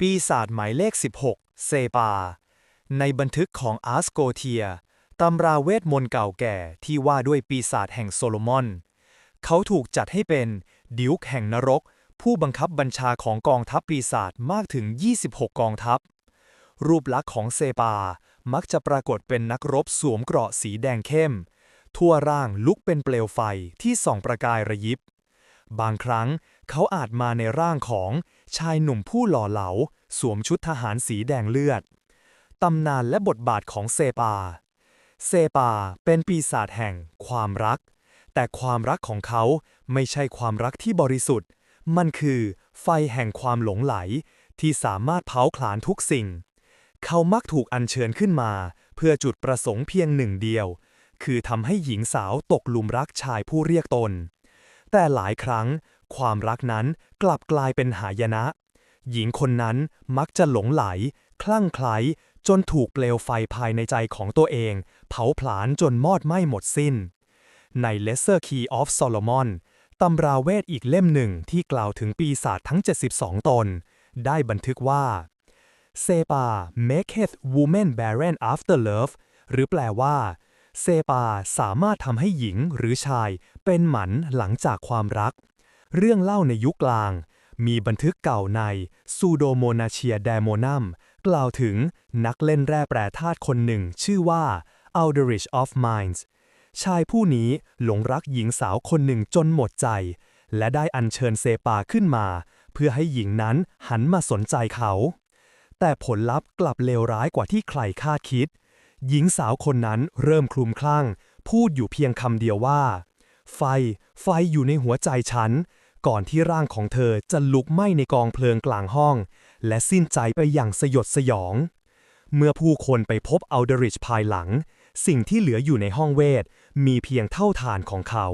ปีศาจหมายเลข 16 เซปา ในบันทึกของอาร์สโกเทีย ตำราเวทมนต์เก่าแก่ที่ว่าด้วยปีศาจแห่งโซโลมอน เขาถูกจัดให้เป็นดิวกแห่งนรก ผู้บังคับบัญชาของกองทัพปีศาจมากถึง 26 กองทัพ รูปลักษณ์ของเซปา มักจะปรากฏเป็นนักรบสวมเกราะสีแดงเข้ม ทั่วร่างลุกเป็นเปลวไฟที่ส่องประกายระยิบ บางครั้ง เขาอาจมาในร่างของชายหนุ่มผู้หล่อเหลา สวมชุดทหารสีแดงเลือด ตำนานและบทบาทของเซปา เซปาเป็นปีศาจแห่งความรัก แต่ความรักของเขาไม่ใช่ความรักที่บริสุทธิ์ มันคือไฟแห่งความหลงไหลที่สามารถเผาผลาญทุกสิ่ง เขามักถูกอัญเชิญขึ้นมา เพื่อจุดประสงค์เพียงหนึ่งเดียว คือทำให้หญิงสาวตกหลุมรักชายผู้เรียกตน แต่หลายครั้ง ความรักนั้นกลับกลายเป็นหายนะ หญิงคนนั้นมักจะหลงไหล คลั่งไคล้จนถูกเปลวไฟภายในใจของตัวเอง เผาผลาญจนมอดไหม้หมดสิ้น ใน Lesser Key of Solomon ตำราเวทอีกเล่มหนึ่งที่กล่าวถึงปีศาจทั้ง 72 ตน ได้บันทึกว่าเซปา maketh woman barren after love หรือแปลว่า เซปาสามารถทำให้หญิงหรือชายเป็นหมันหลังจากความรัก เรื่องเล่าในยุคกลาง มีบันทึกเก่าใน Pseudomonacia Daemonum กล่าวถึงนักเล่นแร่แปรธาตุคนหนึ่งชื่อว่า Aldrich of Mines ชายผู้นี้หลงรักหญิงสาวคนหนึ่งจนหมดใจ และได้อัญเชิญเซปาขึ้นมา เพื่อให้หญิงนั้นหันมาสนใจเขา แต่ผลลัพธ์กลับเลวร้ายกว่าที่ใครคาดคิด หญิงสาวคนนั้นเริ่มคลุมคลั่ง พูดอยู่เพียงคำเดียวว่า ไฟ ไฟอยู่ในหัวใจฉัน ก่อนที่ร่างของเธอจะลุกไหม้ในกองเพลิงกลางห้อง และสิ้นใจไปอย่างสยดสยอง เมื่อผู้คนไปพบอัลเดริชภายหลัง สิ่งที่เหลืออยู่ในห้องเวท มีเพียงเท่าฐานของเขา